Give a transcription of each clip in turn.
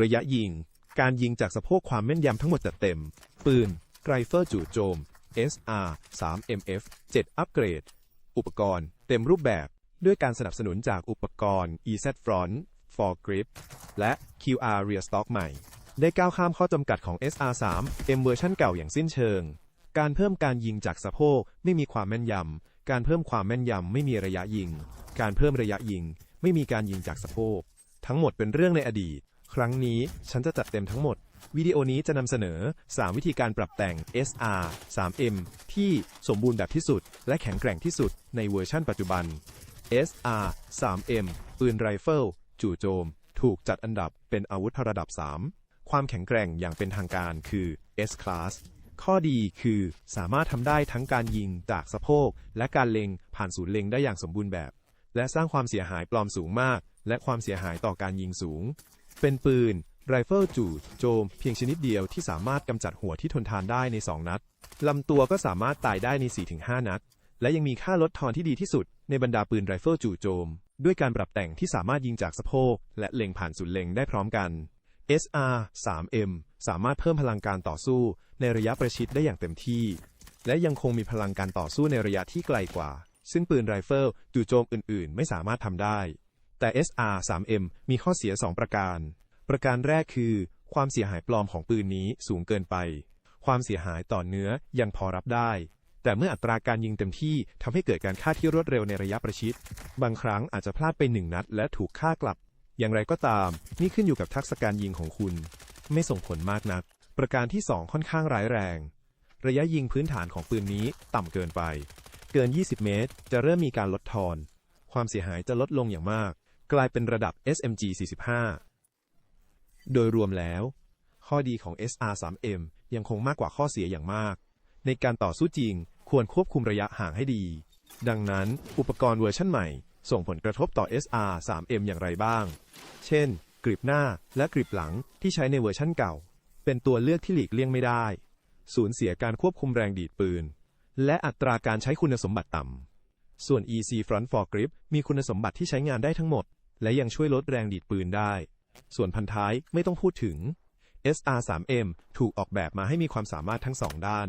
ระยะยิง การยิงจากสะโพกความแม่นยำทั้งหมดจัดเต็ม ปืนไรเฟิลจู่โจม SR 3 MF 7 อัปเกรด อุปกรณ์ เต็มรูปแบบ ด้วยการสนับสนุนจากอุปกรณ์ EZ Front For Grip และ QR Rear Stock ใหม่ ได้ก้าวข้ามข้อจำกัดของ SR 3 M เวอร์ชันเก่าอย่างสิ้นเชิง การเพิ่มการยิงจากสะโพกไม่มีความแม่นยำ การเพิ่มความแม่นยำไม่มีระยะยิง การเพิ่มระยะยิง ไม่มีการยิงจากสะโพก ทั้งหมดเป็นเรื่องในอดีต ครั้งนี้ฉันจะจัดเต็มทั้งหมด วิดีโอนี้จะนำเสนอ 3 วิธีการปรับแต่ง SR 3M ที่สมบูรณ์แบบที่สุด และแข็งแกร่งที่สุดในเวอร์ชั่นปัจจุบัน SR 3M ปืนไรเฟิลจู่โจม ถูกจัดอันดับเป็นอาวุธระดับ 3 ความแข็งแกร่งอย่างเป็นทางการคือ S Class ข้อดีคือสามารถทำได้ทั้งการยิงจากสะโพก และการเล็งผ่านศูนย์เล็งได้อย่างสมบูรณ์แบบ และสร้างความเสียหายปลอมสูงมาก และความเสียหายต่อการยิงสูง เป็นปืนไรเฟิลจู่โจมเพียงชนิดเดียวที่สามารถกำจัดหัวที่ทนทานได้ใน 2 นัด ลำตัวก็สามารถตายได้ใน 4-5 นัด และยังมีค่าลดทอนที่ดีที่สุดในบรรดาปืนไรเฟิลจู่โจม ด้วยการปรับแต่งที่สามารถยิงจากสะโพกและเล็งผ่านศูนย์เล็งได้พร้อมกัน SR 3M สามารถเพิ่มพลังการต่อสู้ในระยะประชิดได้อย่างเต็มที่ และยังคงมีพลังการต่อสู้ในระยะที่ไกลกว่า ซึ่งปืนไรเฟิลจู่โจมอื่น ๆ ไม่สามารถทำได้ แต่ SR 3M มีข้อเสีย 2 ประการ ประการแรกคือ ความเสียหายปลอมของปืนนี้สูงเกินไป ความเสียหายต่อเนื้อยังพอรับได้ แต่เมื่ออัตราการยิงเต็มที่ทำให้เกิดการฆ่าที่รวดเร็วในระยะประชิด บางครั้งอาจจะพลาดไปหนึ่งนัด และถูกฆ่ากลับ อย่างไรก็ตาม นี่ขึ้นอยู่กับทักษะการยิงของคุณ ไม่ส่งผลมากนัก ประการที่ 2 ค่อนข้างร้ายแรง ระยะยิงพื้นฐานของปืนนี้ต่ำเกินไป เกิน 20 เมตร จะเริ่มมีการลดทอน ความเสียหายจะลดลงอย่างมาก กลายเป็นระดับ SMG 45 โดยรวมแล้ว ข้อดีของ SR 3M ยังคงมากกว่าข้อเสียอย่างมาก ในการต่อสู้จริงควรควบคุมระยะห่างให้ดี ดังนั้นอุปกรณ์เวอร์ชันใหม่ ส่งผลกระทบต่อ SR 3M อย่างไรบ้าง เช่น กริปหน้าและกริปหลังที่ใช้ในเวอร์ชันเก่า เป็นตัวเลือกที่หลีกเลี่ยงไม่ได้ สูญเสียการควบคุมแรงดีดปืน และอัตราการใช้คุณสมบัติต่ำส่วน EC Front for Grip มีคุณสมบัติที่ใช้งานได้ทั้งหมด และยังช่วยลดแรงดีดปืนได้ ส่วนพันท้ายไม่ต้องพูดถึง SR 3M ถูกออกแบบมาให้มีความสามารถทั้งสองด้าน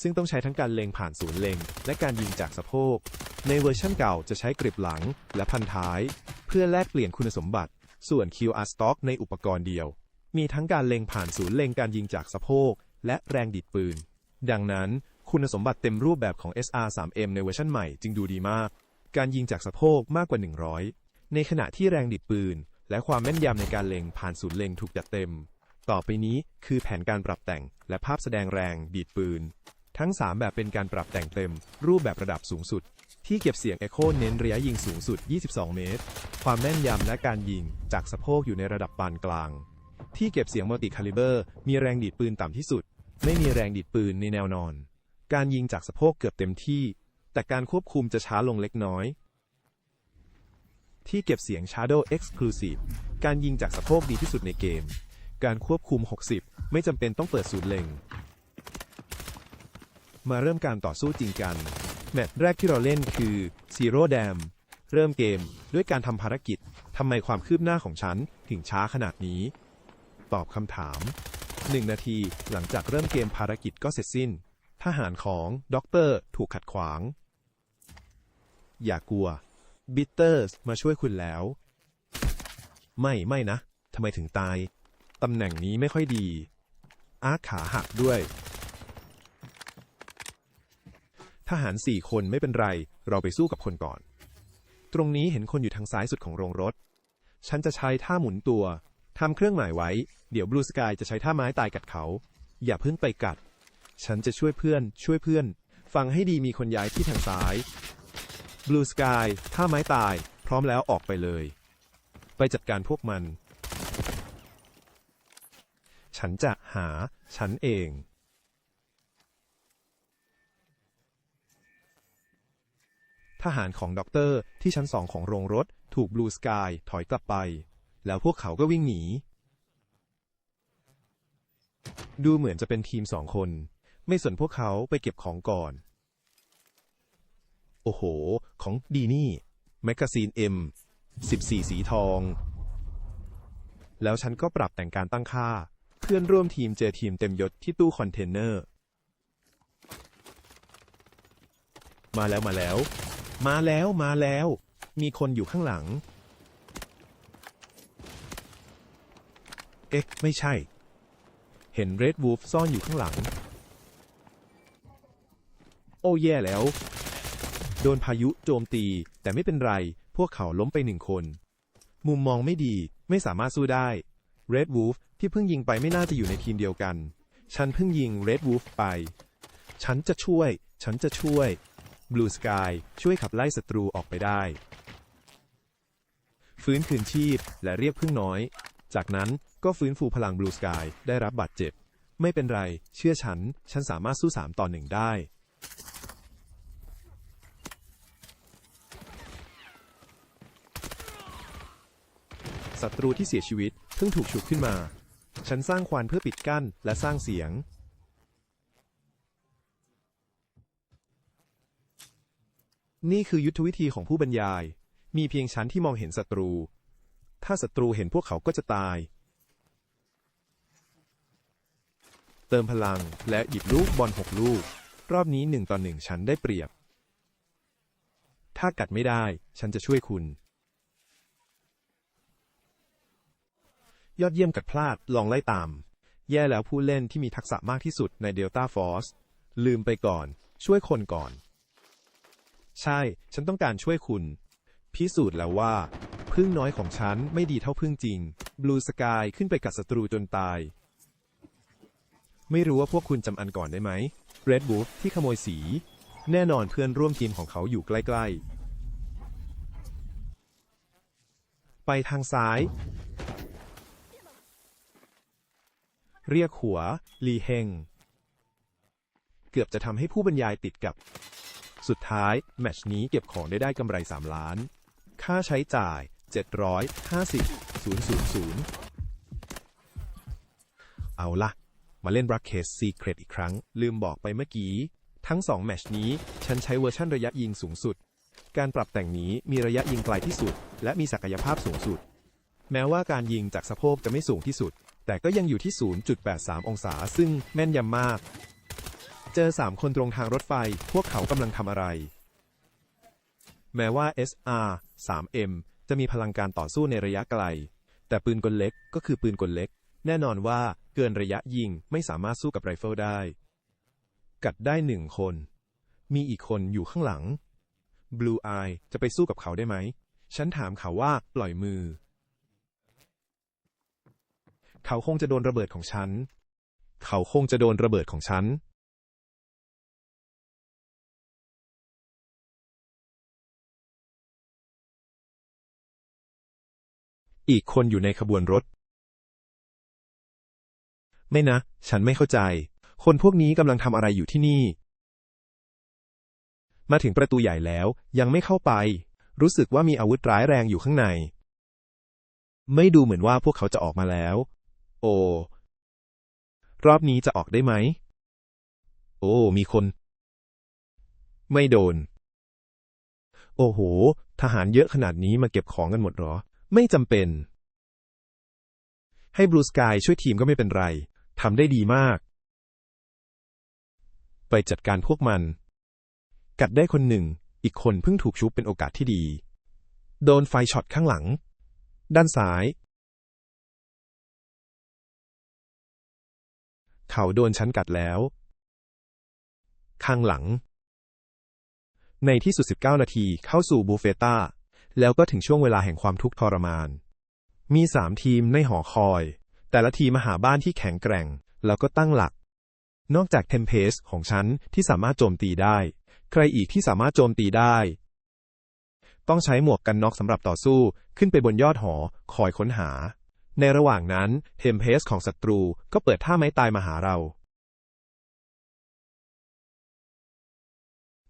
ซึ่งต้องใช้ทั้งการเล็งผ่านศูนย์เล็ง และการยิงจากสะโพก ในเวอร์ชั่นเก่าจะใช้กริปหลังและพันท้าย เพื่อแลกเปลี่ยนคุณสมบัติ ส่วน QR Stock ในอุปกรณ์เดียว มีทั้งการเล็งผ่านศูนย์เล็งการยิงจากสะโพก และแรงดีดปืน ดังนั้นคุณสมบัติเต็มรูปแบบของ SR 3M ในเวอร์ชันใหม่จึงดูดีมาก การยิงจากสะโพกมากกว่า 100 ในขณะที่แรงดีดปืน และความแม่นยำในการเล็งผ่านศูนย์เล็งถูกจัดเต็ม ต่อไปนี้คือแผนการปรับแต่งและภาพแสดงแรงดีดปืน ทั้ง 3 แบบเป็นการปรับแต่งเต็ม รูปแบบระดับสูงสุด ที่เก็บเสียง Echo เน้นระยะยิงสูงสุด 22 เมตร ความแม่นยำและการยิงจากสะโพกอยู่ในระดับปานกลาง ที่เก็บเสียงมัลติคาลิเบอร์ มีแรงดีดปืนต่ำที่สุด ไม่มีแรงดีดปืนในแนวนอน การยิงจากสะโพกเกือบเต็มที่ แต่การควบคุมจะช้าลงเล็กน้อย ที่เก็บเสียง Shadow Exclusive การยิงจากสะโพกดีที่สุดในเกม การควบคุม 60 ไม่จำเป็นต้องเปิดศูนย์เล็ง มาเริ่มการต่อสู้จริงกัน แมตช์แรกที่เราเล่นคือ Zero Dam เริ่มเกมด้วยการทำภารกิจ ทำไมความคืบหน้าของฉันถึงช้าขนาดนี้ ตอบคำถาม 1 นาทีหลังจากเริ่มเกมภารกิจก็เสร็จสิ้น ทหารของด็อกเตอร์ถูกขัดขวาง อย่ากลัว บิตเตอร์สมาช่วยคุณแล้ว ไม่ไม่นะทำไมถึงตาย ตำแหน่งนี้ไม่ค่อยดี อาร์คขาหักด้วย ทหารสี่คนไม่เป็นไร เราไปสู้กับคนก่อน ตรงนี้เห็นคนอยู่ทางซ้ายสุดของโรงรถ ฉันจะใช้ท่าหมุนตัวทำเครื่องหมายไว้ เดี๋ยวบลูสกายจะใช้ท่าไม้ตายกัดเขา อย่าเพิ่งไปกัด ฉันจะช่วยเพื่อน ช่วยเพื่อน ฟังให้ดีมีคนย้ายที่ทางซ้าย บลูสกายท่าไม้ตาย พร้อมแล้วออกไปเลย ไปจัดการพวกมัน ฉันจะหา ฉันเอง ทหารของด็อกเตอร์ที่ชั้นสองของโรงรถถูกบลูสกายถอยกลับไป แล้วพวกเขาก็วิ่งหนี ดูเหมือนจะเป็นทีมสองคน ไม่สนพวกเขาไปเก็บของก่อน โอ้โห ของดีนี่ แมกกาซีนเอ็ม14 สีทอง แล้วฉันก็ปรับแต่งการตั้งค่า เพื่อนร่วมทีมเจอทีมเต็มยศที่ตู้คอนเทนเนอร์ มาแล้วมาแล้ว มาแล้วมาแล้ว มีคนอยู่ข้างหลัง เอ๊ะ ไม่ใช่ เห็นเรดวูฟซ่อนอยู่ข้างหลัง โอ้แย่แล้ว โดนพายุโจมตี แต่ไม่เป็นไร พวกเขาล้มไปหนึ่งคน มุมมองไม่ดีไม่สามารถสู้ได้ Red Wolf ที่เพิ่งยิงไปไม่น่าจะอยู่ในทีมเดียวกัน ฉันเพิ่งยิง Red Wolf ไป ฉันจะช่วย ฉันจะช่วย Blue Sky ช่วยขับไล่ศัตรูออกไปได้ ฟื้นคืนชีพและเรียกพึ่งน้อย จากนั้นก็ฟื้นฟูพลัง Blue Sky ได้รับบาดเจ็บ ไม่เป็นไร เชื่อฉัน ฉันสามารถสู้สามต่อหนึ่งได้ ศัตรูที่เสียชีวิตเพิ่งถูกฉุดขึ้นมา ฉันสร้างควันเพื่อปิดกั้นและสร้างเสียง นี่คือยุทธวิธีของผู้บรรยาย มีเพียงฉันที่มองเห็นศัตรู ถ้าศัตรูเห็นพวกเขาก็จะตาย เติมพลังและหยิบลูกบอลหกลูก รอบนี้หนึ่งต่อหนึ่งฉันได้เปรียบ ถ้ากัดไม่ได้ ฉันจะช่วยคุณ ยอดเยี่ยมกัดพลาดลองไล่ตาม แย่แล้วผู้เล่นที่มีทักษะมากที่สุดใน Delta Force ลืมไปก่อน ช่วยคนก่อน ใช่ ฉันต้องการช่วยคุณ พิสูจน์แล้วว่าพึ่งน้อยของฉันไม่ดีเท่าพึ่งจริง Blue Sky ขึ้นไปกัดศัตรูจนตาย ไม่รู้ว่าพวกคุณจำอันก่อนได้ไหม Red Wolf ที่ขโมยสี แน่นอนเพื่อนร่วมทีมของเขาอยู่ใกล้ๆ ไปทางซ้าย เรียกหัว ลีเฮง เกือบจะทำให้ผู้บรรยายติดกับ สุดท้าย แมชนี้เก็บของได้ได้กำไร 3 ล้าน ค่าใช้จ่าย 750 000 เอาละมาเล่น Rock Case Secret อีกครั้ง ลืมบอกไปเมื่อกี้ ทั้ง 2 แมชนี้ ฉันใช้เวอร์ชั่นระยะยิงสูงสุด การปรับแต่งนี้มีระยะยิงไกลที่สุด และมีศักยภาพสูงสุด แม้ว่าการยิงจากสะโพกจะไม่สูงที่สุด แต่ก็ยังอยู่ที่ 0.83 องศา ซึ่งแม่นยำมาก เจอ 3 คนตรงทางรถไฟ พวกเขากำลังทำอะไร แม้ว่า SR 3M จะมีพลังการต่อสู้ในระยะไกล แต่ปืนกลเล็กก็คือปืนกลเล็ก แน่นอนว่าเกินระยะยิงไม่สามารถสู้กับไรเฟิลได้ กัดได้หนึ่งคน มีอีกคนอยู่ข้างหลัง Blue Eye จะไปสู้กับเขาได้ไหม ฉันถามเขาว่าปล่อยมือ เขาคงจะโดนระเบิดของฉัน เขาคงจะโดนระเบิดของฉัน อีกคนอยู่ในขบวนรถ ไม่นะ ฉันไม่เข้าใจ คนพวกนี้กำลังทำอะไรอยู่ที่นี่ มาถึงประตูใหญ่แล้วยังไม่เข้าไป รู้สึกว่ามีอาวุธร้ายแรงอยู่ข้างใน ไม่ดูเหมือนว่าพวกเขาจะออกมาแล้ว โอ้รอบนี้จะออกได้ไหม โอ้ มีคน ไม่โดน โอ้โห ทหารเยอะขนาดนี้มาเก็บของกันหมดหรอ ไม่จำเป็น ให้บลูสกายช่วยทีมก็ไม่เป็นไร ทำได้ดีมาก ไปจัดการพวกมัน กัดได้คนหนึ่ง อีกคนเพิ่งถูกชุบเป็นโอกาสที่ดี โดนไฟช็อตข้างหลัง ด้านซ้าย เขาโดนฉันกัดแล้ว ข้างหลัง ในที่สุด 19 นาทีเข้าสู่บูเฟต้า แล้วก็ถึงช่วงเวลาแห่งความทุกข์ทรมาน มีสามทีมในหอคอย แต่ละทีมมาหาบ้านที่แข็งแกร่ง แล้วก็ตั้งหลัก นอกจากเทมเพสของฉันที่สามารถโจมตีได้ ใครอีกที่สามารถโจมตีได้ ต้องใช้หมวกกันน็อกสำหรับต่อสู้ขึ้นไปบนยอดหอคอยค้นหา ในระหว่างนั้นเทมเพสของศัตรูก็เปิดท่าไม้ตายมาหาเรา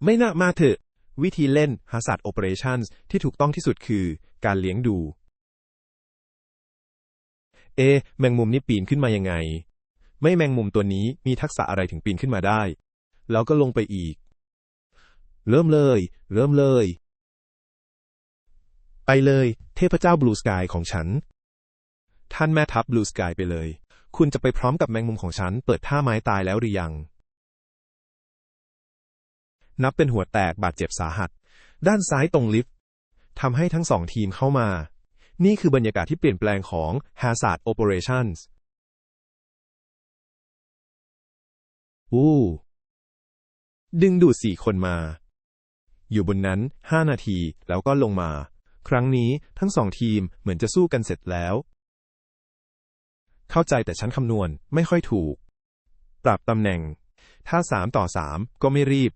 ไม่น่ามาเถอะ วิธีเล่น Hazard Operations ที่ถูกต้องที่สุดคือการเลี้ยงดู เอะแมงมุมนี่ปีนขึ้นมายังไง ไม่แมงมุมตัวนี้มีทักษะอะไรถึงปีนขึ้นมาได้ แล้วก็ลงไปอีก เริ่มเลย เริ่มเลย ไปเลย เทพเจ้าบลูสกายของฉัน ท่านแม่ทัพบลูสกายไปเลย คุณจะไปพร้อมกับแมงมุมของฉัน เปิดท่าไม้ตายแล้วหรือยัง นับเป็นหัวแตกบาดเจ็บสาหัส ด้านซ้ายตรงลิฟต์ทำให้ทั้งสองทีมเข้ามา นี่คือบรรยากาศที่เปลี่ยนแปลงของ Hazard Operations อู้ดึงดูดสี่คนมา อยู่บนนั้นห้านาทีแล้วก็ลงมา ครั้งนี้ทั้งสองทีมเหมือนจะสู้กันเสร็จแล้ว เข้าใจแต่ฉันคำนวณไม่ค่อยถูก ปรับตำแหน่ง ถ้าสามต่อสามก็ไม่รีบ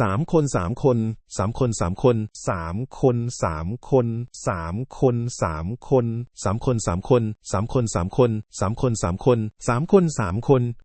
สามคนสามคนสามคนสามคนสามคนสามคนสามคนสามคนสามคนสามคนสามคนสามคนสามคนสามคนสามคนสามคน